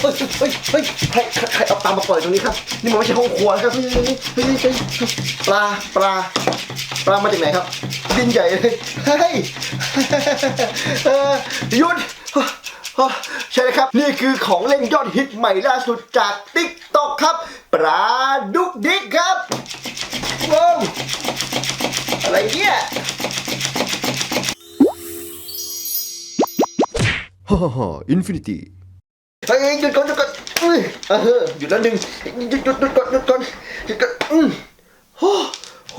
เฮ้ยเฮ้ยเฮ้ยใครใครใครเอาปลามาปล่อยตรงนี้ครับ นี่มันไม่ใช่ห้องครัวครับเฮ้ยเฮ้ยเฮ้ยเฮ้ยเฮ้ยปลาปลาปลามาจากไหนครับดินใหญ่เลยเฮ้ยเออหยุดใช่เลยครับ นี่คือของเล่นยอดฮิตใหม่ล่าสุดจากติ๊กต็อกครับ ปลาดุกดิกครับว้าวอะไรเนี่ยฮ่าฮ่าอินฟินิตี้ เฮ้ยหยุดก่อนหยุดก่อนอุ้ยเออหยุดแล้วหนึ่งหยุดหยุดหยุดก่อนหยุดก่อนหยุดก่อนอืมโอ้โห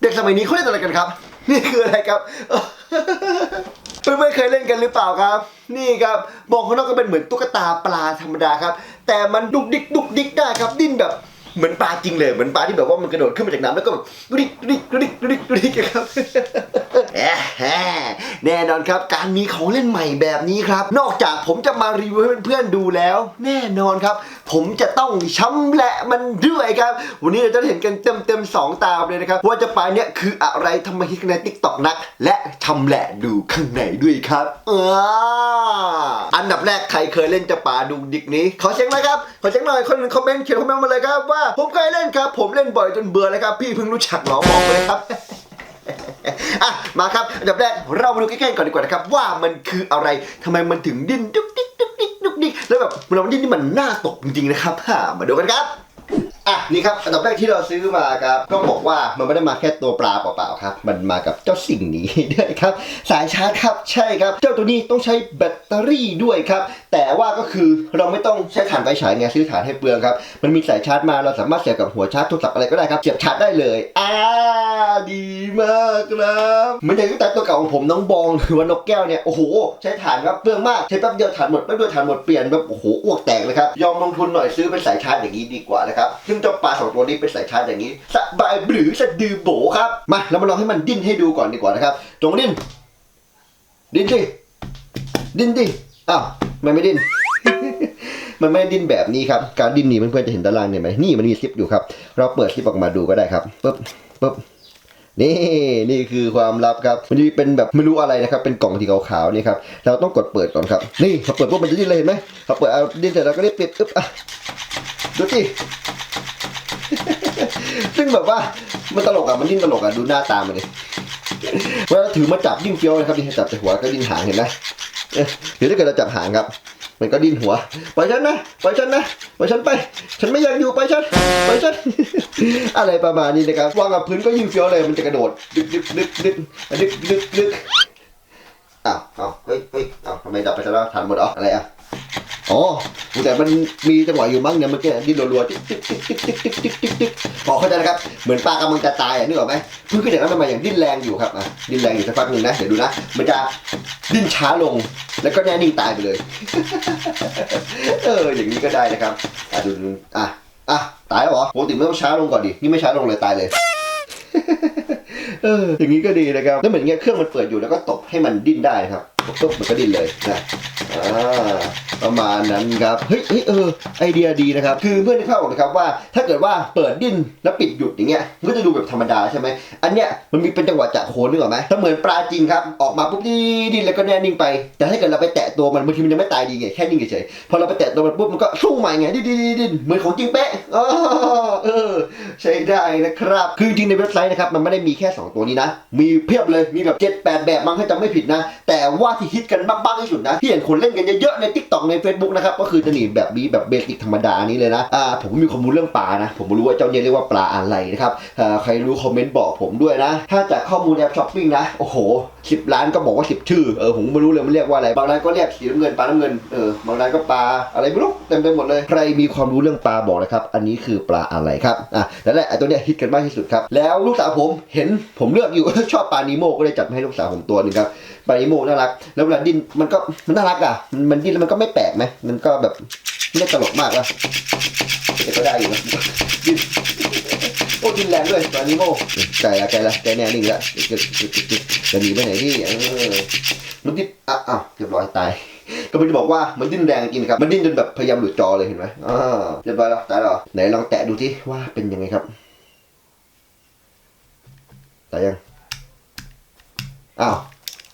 เด็กสมัยนี้เขาเล่นอะไรกันครับ นี่คืออะไรครับเพื่อนๆเคยเล่นกันหรือเปล่าครับ นี่ครับมองข้างนอกก็เป็นเหมือนตุ๊กตาปลาธรรมดาครับ แต่มันดุกดิกดุกดิกได้ครับดิ้นแบบ เหมือนปลาจริงเลยเหมือนปลาที่แบบว่ามันกระโดดขึ้นมาจากน้ำแล้วก็แบบดุดิกดุดิกดุดิกดุดิกดุดิกครับแน่นอนครับการมีของเล่นใหม่แบบนี้ครับ นอกจากผมจะมารีวิวให้เพื่อนๆดูแล้ว แน่นอนครับ ผมจะต้องช้ำแหละมันด้วยครับ วันนี้เราจะเห็นกันเต็มๆสองตาเลยนะครับว่าจะปลาเนี้ยคืออะไรทำไมฮิตในติ๊กต็อกนัก และชำแหละดูข้างในด้วยครับออันดับแรกใครเคยเล่นจะปลาดูดิกนี้ขอเช็คหนะครับขอเช็คหน่อยคนหนึ่งคอมเมนต์เขียนคอมเมนต์มาเลยครับว่าผมเคยเล่นครับ ผมเล่นบ่อยจนเบื่อเลยครับ พี่เพิ่งรู้จักหรอบอกเลยครับอะมาครับอันดับแรกเรามาดูใกล้ๆก่อนดีกว่านะครับ ว่ามันคืออะไรทำไมมันถึงดิ้นดุ๊กดิกดุกดิกดุกดิกแล้วแบบเวลามันดิ้นนี่มันน่าตกจริงๆนะครับมาดูกันครับ อะนี่ครับอันดับแรกที่เราซื้อมาครับก็บอกว่ามันไม่ได้มาแค่ตัวปลาเปล่าๆครับ มันมากับเจ้าสิ่งนี้ด้วยครับ สายชาร์จครับใช่ครับ เจ้าตัวนี้ต้องใช้แบตเตอรี่ด้วยครับ แต่ว่าก็คือเราไม่ต้องใช้ถ่านไฟฉายไงซื้อถ่านให้เปลืองครับมันมีสายชาร์จมาเราสามารถเสียบกับหัวชาร์จโทรศัพท์อะไรก็ได้ครับเสียบชาร์จได้เลยอ่าดีมากครับเหมือนอย่างที่แต่ตัวเก่าของผมน้องบองหรือว่านกแก้วเนี่ยโอ้โหใช้ถ่านครับเปลืองมากใช้แป๊บเดียวถ่านหมดแป๊บเดียวถ่านหมดเปลี่ยนแบบโอ้โหอ้วกแตกเลยครับยอมลงทุนหน่อยซื้อเป็นสายชาร์จอย่างนี้ดีกว่านะครับซึ่งเจ้าปลาสองตัวนี้เป็นสายชาร์จอย่างนี้สบายหรือสะดือโบครับมาเรามาลองให้มันดิ้นให้ดูก่อนดีกว่านะครับจงดิ้นดิ้นสิดิ้นดิอ้าวมันไม่ดิ้นมันไม่ดิ้นแบบนี้ครับ การดิ้นนี่เพื่อนๆจะเห็นด้านล่างเนี่ยไหมนี่มันมีซิปอยู่ครับ เราเปิดซิปออกมาดูก็ได้ครับปึ๊บปึ๊บนี่นี่คือความลับครับ มันจะเป็นแบบไม่รู้อะไรนะครับ เป็นกล่องที่ขาวๆนี่ครับ เราต้องกดเปิดก่อนครับ นี่พอเปิดปุ๊บมันจะดิ้นเลยเห็นไหมพอเปิดเอาดิ้นเสร็จเราก็รีบปิดปึ๊บอะดูสิ ซึ่งแบบว่ามันตลกอะมันดิ้นตลกอะดูหน้าตามันเลยเวลาถือมาจับดิ้นเฟี้ยวนะครับนี่จับแต่หัวก็ดิ้นหางเห็นไหมเอ๊ะหรือถ้าเกิดเราจับหางครับ มันก็ดิ้นหัวปล่อยฉันนะปล่อยฉันนะปล่อยฉันไป ฉันไม่อยากอยู่ไปล่อยฉันปล่อยฉันอะไรประมาณนี้นะครับวางกับพื้นก็ยิ่งเฟี้ยวเลยมันจะกระโดดดึกดึกดึกดึกดึกดึกดึกอ้าวอ้าวเฮ้ยเฮ้ยอ้าวทำไมดับไปซะแล้วทันหมดเหรออะไรอะ อ๋อแต่มันมีจังหวะอยู่มั้งเนี่ยมื่อกี้ดิ้นรัวๆติ๊กติ๊กติ๊กติ๊กติ๊กติ๊กติ๊กติ๊กติ๊กพอเข้าใจนะครับ เหมือนปลากำลังจะตายอะนึกออกไหมเพิ่งขึ้นจากนั้นมาอย่างดิ้นแรงอยู่ครับอะดิ้นแรงอยู่สักพักหนึ่งนะเดี๋ยวดูนะมันจะดิ้นช้าลงแล้วก็แน่นิ่งตายไปเลย เอออย่างนี้ก็ได้นะครับอะดูอะอะตายแล้วเหรอปกติไมันต้องช้าลงก่อนดินี่ไม่ช้าลงเลยตายเลยเอออย่างนี้ก็ดีนะครับแล้วเหมือนเงี้ยเครื่องมันเปิดอยู่แล้วก็ตบให้มันดิ้นได้ครับปุ๊บมันก็ดิ้นเลยนะอ่า ประมาณนั้นครับเฮ้ยเออไอเดียดีนะครับ คือเพื่อนนึกภาออกนะครับว่าถ้าเกิดว่าเปิดดิ้นแล้วปิดหยุดอย่างเงี้ยมันก็จะดูแบบธรรมดาใช่ไหมอันเนี้ยมันมีเป็นจังหวะจากโคนนึกออกไหมถ้าเหมือนปลาจริงครับออกมาปุ๊บดิ้นแล้วก็แน่นิ่งไป แต่ถ้าเกิดเราไปแตะตัวมันบางทีมันยังไม่ตายดีไงแค่นิ่งเฉยๆพอเราไปแตะตัวมันปุ๊บมันก็สู้ใหม่ไงดิ้นดิ้นดิ้นดิ้นเหมือนของจริงเป๊ะอ๋อเออใช้ได้นะครับคือจริงในเว็บไซต์นะครับมันไม่ได้มีแค่ 2 ตัวนี้นะ มีเพียบเลยมีแบบ7 8แบบมั้งถ้าจำไม่ผิดนะ แต่ว่าที่ฮิตกันมากๆที่สุดนะที่เห็นคนเล่นกันเยอะๆใน Tik t o k ใน Facebook นะครับก็คือจะหนีแบบนี้แบบเบสิกธรรมดานี้เลยนะอ่าผมมีความรู้เรื่องปลานะ ผมรู้ว่าเจ้าเนี่ยเรียกว่าปลาอะไรนะครับอ่าใครรู้คอมเมนต์บอกผมด้วยนะ ถ้าจากข้อมูลแอปช้อปปิ้งนะโอ้โห10ล้านก็บอกว่า10ชื่อเออผมไม่รู้เลยมันเรียกว่าอะไรบางร้านก็เรียกสีน้ำเงินปลาน้ำเงินเออบางร้านก็ปลาอะไรไม่รู้เต็มไปหมดเลยใครมีความรู้เรื่องปลาบอกนะครับอันนี้คือปลาอะไรครับอะนั่นแหละไอ้ตัวเนี้ยฮิตกันมากที่สุดครับแล้วลูกสาวผมเห็นผมเลือกอยู่ ชอบปลานีโมก็เลยจัดให้ลูกสาวผมตัวหนึงครับปลานีโมน่ารัก แล้วเวลาดิ้นมันก็มันน่ารักอะมันมันดิ้นแล้วมันก็ไม่แปลกไหมมันก็แบบไม่ตลกมากอะก็ได้อยู่นะดิ้น โอ้ดินแรงด้วยปลานีโมใจละใจละใจแน่นิ่งละจะจะหนีไปไหนที่เออมันดิ้นอะอ้าวเรียบร้อยตายก็มันจะบอกว่ามันดิ้นแรงจริงครับมันดิ้นจนแบบพยายามหลุดจอเลยเห็นไหมอ่าเรียบร้อยแล้วตายแล้วเหรอไหนลองแตะดูที่ว่าเป็นยังไงครับตายยังอ้าว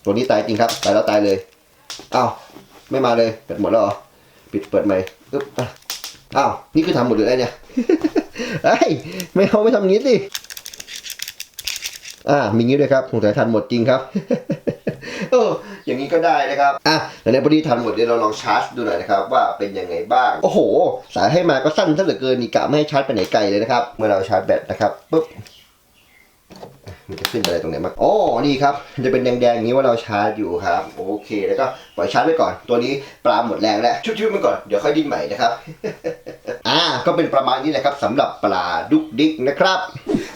ตัวนี้ตายจริงครับตายแล้วตายเลยอ้าวไม่มาเลยเป็ดหมดแล้วหรอปิดเปิดใหม่อึ๊บอ้าวนี่คือทำหมดเลยเนี่ย เอ้ยไม่เอาไม่ทำงี้สิ อ่า มีงี้ด้วยครับสงสัยทันหมดจริงครับเอออย่างนี้ก็ได้นะครับ อะแล้วในพอดีทันหมดเดี๋ยวเราลองชาร์จดูหน่อยนะครับ ว่าเป็นยังไงบ้าง โอ้โห สายให้มาก็สั้นซะเหลือเกินนี่กะไม่ให้ชาร์จไปไหนไกลเลยนะครับ เมื่อเราชาร์จแบตนะครับปุ๊บ มันจะขึ้นอะไรตรงไหนบ้างอ๋อนี่ครับจะเป็นแดงๆอย่างนี้ว่าเราชาร์จอยู่ครับ โอเค แล้วก็ปล่อยชาร์จไว้ก่อน ตัวนี้ปลาหมดแรงแล้วชุบๆมันก่อนเดี๋ยวค่อยดิ้นใหม่นะครับ อ่า ก็เป็นประมาณนี้แหละครับสำหรับปลาดุกดิกนะครับ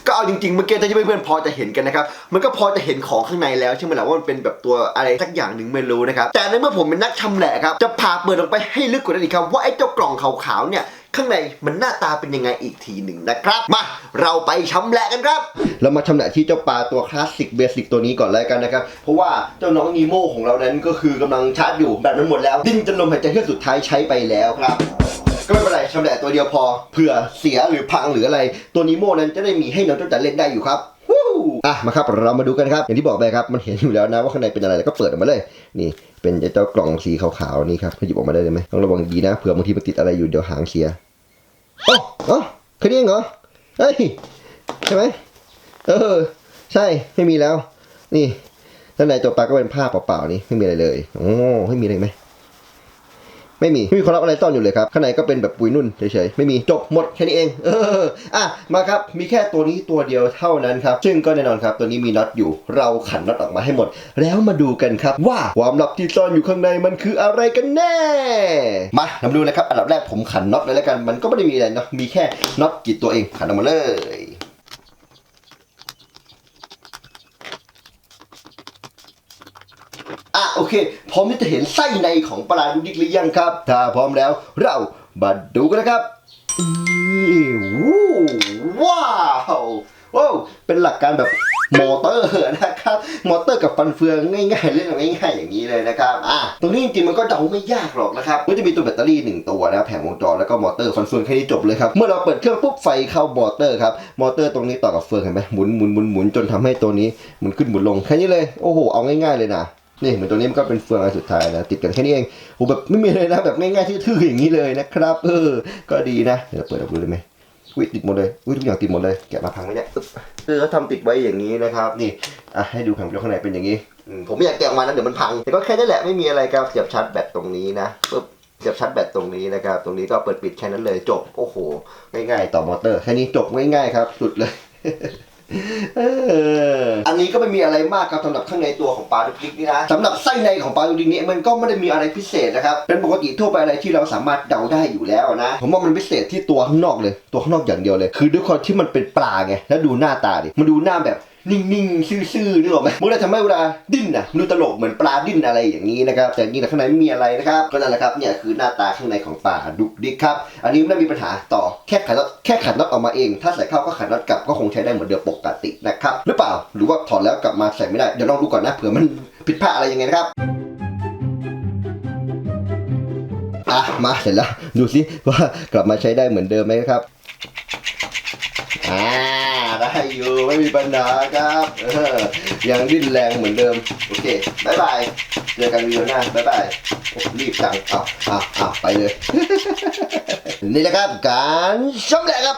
ก็เอาจริงๆเมื่อกี้ถ้าเพื่อนๆพอจะเห็นกันนะครับ มันก็พอจะเห็นของข้างในแล้วใช่ไหมล่ะว่ามันเป็นแบบตัวอะไรสักอย่างหนึ่งไม่รู้นะครับแต่ในเมื่อผมเป็นนักชำแหละครับจะพาเปิดลงไปให้ลึกกว่านั้นอีกครับว่าไอ้เจ้ากล่องขาวๆเนี่ย ข้างในมันหน้าตาเป็นยังไงอีกทีหนึ่งนะครับ มาเราไปชำแหละกันครับ เรามาชำแหละที่เจ้าปลาตัวคลาสสิกเบสิกตัวนี้ก่อนเลยกันนะครับ เพราะว่าเจ้าน้องนีโมของเรานั้นก็คือกำลังชาร์จอยู่แบตมันหมดแล้ว ดิ้นจนลมหายใจเฮือกสุดท้ายใช้ไปแล้วครับก็ไม่เป็นไรชำแหละตัวเดียวพอเผื่อเสียหรือพังหรืออะไร ตัวนีโมนั้นจะได้มีให้น้องเจ้าจันเล่นได้อยู่ครับอะมาครับเรามาดูกันครับอย่างที่บอกไปครับมันเห็นอยู่แล้วนะว่าข้างในเป็นอะไรแล้วก็เปิดออกมาเลยนี่ เป็นเจ้ากล่องสีขาวๆนี่ครับหยิบออกมาได้เลยไหมต้องระวังดีนะเผื่อบางทีมันติดอะไรอยู่เดี๋ยวหางเสียโอ้อ๋อแค่นี้เองเหรอเฮ้ยใช่ไหมเออ ใช่ไม่มีแล้ว นี่ด้านในตัวปลาก็เป็นผ้าเปล่าๆนี่ไม่มีอะไรเลยโอ้ไม่มีอะไรไหม ไม่มีไม่มีความลับอะไรซ่อนอยู่เลยครับ ข้างในก็เป็นแบบปุยนุ่นเฉยๆ ไม่มีจบหมดแค่นี้เอง เอออะมาครับ มีแค่ตัวนี้ตัวเดียวเท่านั้นครับ ซึ่งก็แน่นอนครับ ตัวนี้มีน็อตอยู่ เราขันน็อตออกมาให้หมด แล้วมาดูกันครับว่าความลับที่ซ่อนอยู่ข้างในมันคืออะไรกันแน่ มาเรามาดูนะครับ อันดับแรกผมขันน็อตเลยแล้วกัน มันก็ไม่ได้มีอะไรเนาะ มีแค่น็อตกี่ตัวเอง ขันออกมาเลย อะ โอเค พร้อมที่จะเห็นไส้ในของปลาดุกดิกหรือยังครับ ถ้าพร้อมแล้วเรามาดูกันนะครับว้าวว้าวเป็นหลักการแบบมอเตอร์นะครับ มอเตอร์กับฟันเฟืองง่ายๆเล่นง่ายๆอย่างนี้เลยนะครับอะตรงนี้จริงๆมันก็เดาไม่ยากหรอกนะครับมันจะมีตัวแบตเตอรี่หนึ่งตัวนะแผงวงจรแล้วก็มอเตอร์ฟันเฟืองแค่นี้จบเลยครับเมื่อเราเปิดเครื่องปุ๊บไฟเข้ามอเตอร์ครับมอเตอร์ตรงนี้ต่อกับเฟืองเห็นไหมหมุนหมุนหมุนหมุนจนทำให้ตัวนี้หมุนขึ้นหมุนลงแค่นี้เลยโอ้โหเอาง่ายๆเลยนะ นี่เหมือนตัวนี้มันก็เป็นเฟืองอันสุดท้ายนะติดกันแค่นี้เองโอ้แบบไม่มีเลยนะแบบง่ายๆทื่ออย่างนี้เลยนะครับ เออ ก็ดีนะเดี๋ยวเปิดออกดูเลยไหมอุ้ยติดหมดเลยอุ้ยทุกอย่างติดหมดเลยแกะมาพังไหมเนี่ยอึ๊บคือเขาทำติดไว้อย่างนี้นะครับนี่อะให้ดูแผงเดียวข้างในเป็นอย่างนี้ผมไม่อยากแกะออกมานะเดี๋ยวมันพังแต่ก็แค่นี้แหละไม่มีอะไรครับเสียบชาร์จแบตตรงนี้นะปึ๊บเสียบชาร์จแบตตรงนี้นะครับตรงนี้ก็เปิดปิดแค่นั้นเลยจบโอ้โหง่ายๆต่อมอเตอร์แค่นี้จบง่ายๆครับสุดเลย อันนี้ก็ไม่มีอะไรมากครับสำหรับข้างในตัวของปลาดุกดิกนี่นะสำหรับไส้ในของปลาดุกดิกนี้มันก็ไม่ได้มีอะไรพิเศษนะครับ เป็นปกติทั่วไปอะไรที่เราสามารถเดาได้อยู่แล้วนะผมว่ามันพิเศษที่ตัวข้างนอกเลย ตัวข้างนอกอย่างเดียวเลย คือด้วยความที่มันเป็นปลาไงแล้วดูหน้าตาดิมันดูหน้าแบบนิ่งๆซื่อๆนึกออกไหมมันเลยทำให้เวลาดิ้นนะมันดูตลกเหมือนปลาดิ้นอะไรอย่างนี้นะครับแต่จริงๆข้างในไม่มีอะไรนะครับก็นั่นแหละครับเนี่ยคือหน้าตาข้างในของปลาดุกดิกครับ อันนี้ไม่ได้มีปัญหาต่อแค่ขันน็อตแค่ขันน็อตออกมาเอง ถ้าใส่เข้าก็ขันน็อตกลับก็คงใช้ได้เหมือนเดิมปกตินะครับหรือเปล่าหรือว่าถอดแล้วกลับมาใส่ไม่ได้เดี๋ยวลองดูก่อนนะเผื่อมันผิดพลาดอะไรยังไงนะครับอะมาเสร็จแล้วดูสิว่ากลับมาใช้ได้เหมือนเดิมไหมครับอ่า อยู่ไม่มีปัญหาครับออยังดิ้นแรงเหมือนเดิม โอเคบายบายเจอกันวิดีโอหน้าบายบายรีบจังเอาเอาเอาไปเลย นี่แหละครับการชมแหละครับ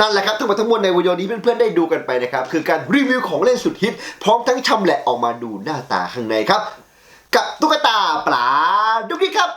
นั่นแหละครับทั้งหมดทั้งมวลในวิดีโอนี้เพื่อนๆได้ดูกันไปนะครับ คือการรีวิวของเล่นสุดฮิต พร้อมทั้งชำแหละออกมาดูหน้าตาข้างในครับ กับตุ๊กตาปลาดุกดิครับ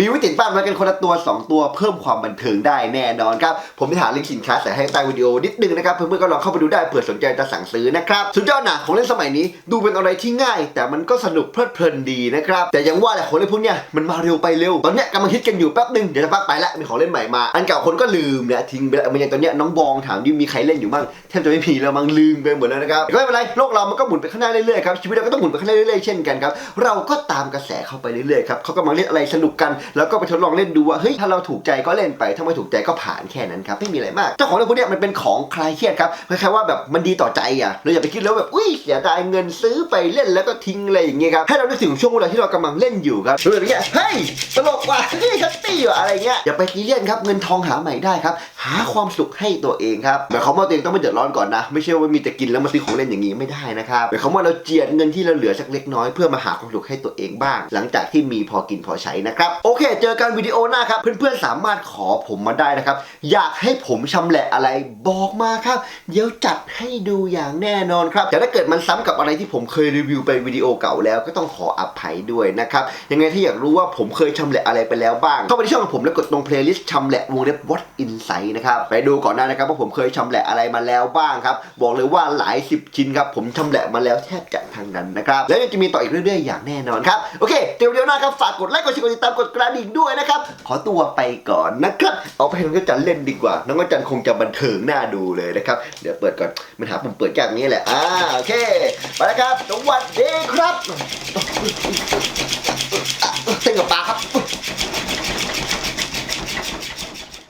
มีวิติดบ้านมากันคนละตัว2ตัวเพิ่มความบันเทิงได้แน่นอนครับผมได้หาลิงก์สินค้าใส่ให้ใต้วิดีโอนิดนึงนะครับเพื่อนๆก็ลองเข้าไปดูได้เผื่อสนใจจะสั่งซื้อนะครับสุดยอดนะของเล่นสมัยนี้ดูเป็นอะไรที่ง่าย แต่มันก็สนุกเพลิดเพลินดีนะครับแต่ยังว่าแหละของเล่นพวกเนี้ยมันมาเร็วไปเร็วตอนเนี้ยกำลังฮิตกันอยู่แป๊บนึงเดี๋ยวจะพักไปละมีของเล่นใหม่มาอันเก่าคนก็ลืมเนี่ยทิ้งไปแล้วมันอย่างตอนเนี้ยน้องบองถามดิมีใครเล่นอยู่บ้างแทบจะไม่มีแล้วมั้งลืมไปหมดแล้วนะครับก็ไม่เป็นไรโลกเรามันก็หมุนไปข้างหน้าเรื่อยๆครับชีวิตเราก็ต้องหมุนไปข้างหน้าเรื่อยๆเช่นกันครับเราก็ตามกระแสเข้าไปเรื่อยๆครับเขากำลังเล่นอะไรสนุกกันแล้วก็ไปทดลองเล่นดูว่าเฮ้ยถ้าเราถูกใจก็เล่นไปถ้าไม่ถูกใจก็ผ่านแค่นั้นครับไม่มีอะไรมากเจ้าของเรื่องพวกเนี้ยมันเป็นของคลายเครียดครับคล้ายๆว่าแบบมันดีต่อใจอะเราอย่าไปคิดแล้วแบบอุ้ยเสียดายเงินซื้อไปเล่นแล้วก็ทิ้งอะไรอย่างเงี้ยครับให้เรานึกถึงช่วงเวลาที่เรากำลังเล่นอยู่ครับรู้อย่างเงี้ยเฮ้ยตลกว่ะเฮ้ยแฮปปี้ว่ะอะไรเงี้ยอย่าไปซีเรียสครับเงินทองหาใหม่ได้ครับหาความสุขให้ตัวเองครับหมายความว่าตัวเองต้องไม่เดือดร้อนก่อนนะไม่ใช่ว่ามีแต่กินแล้วมาซื้อของเล่นอย่างงี้ไม่ได้นะครับหมายความว่าเราเจียดเงินที่เราเหลือสักเล็กน้อยเพื่อมาหาความสุขให้ตัวเองบ้าง หลังจากที่มีพอกินพอใช้นะครับโเค เจอกันวิดีโอหน้าครับ เพื่อนๆสามารถขอผมมาได้นะครับ อยากให้ผมชำแหละอะไรบอกมาครับ เดี๋ยวจัดให้ดูอย่างแน่นอนครับแต่ถ้าเกิดมันซ้ำกับอะไรที่ผมเคยรีวิวไปวิดีโอเก่าแล้วก็ต้องขออภัยด้วยนะครับยังไงถ้าอยากรู้ว่าผมเคยชำแหละอะไรไปแล้วบ้างเข้าไปที่ช่องของผมแล้วกดตรงเพลย์ลิสต์ชำแหละวงเล็บ What Insight นะครับไปดูก่อนได้นะครับว่าผมเคยชำแหละอะไรมาแล้วบ้างครับบอกเลยว่าหลายสิบชิ้นครับผมชำแหละมาแล้วแทบจะทางนั้นนะครับแล้วยังจะมีต่ออีกเรื่อยๆอย่างแน่นอนครับโอเคเดี๋ยววิดีโอหน้าครับฝากกดไลค์กดแชร์กดติดตามกดกระดิ่งด้วยนะครับ ขอตัวไปก่อนนะครับ เอาไปให้น้องกจันเล่นดีกว่า น้องกจันคงจะบันเทิงน่าดูเลยนะครับ เดี๋ยวเปิดก่อน มันหาปุ่มเปิดยากนี้แหละ อ่า โอเค ไปแล้วครับ สวัสดีครับเต้นกับปลาครับ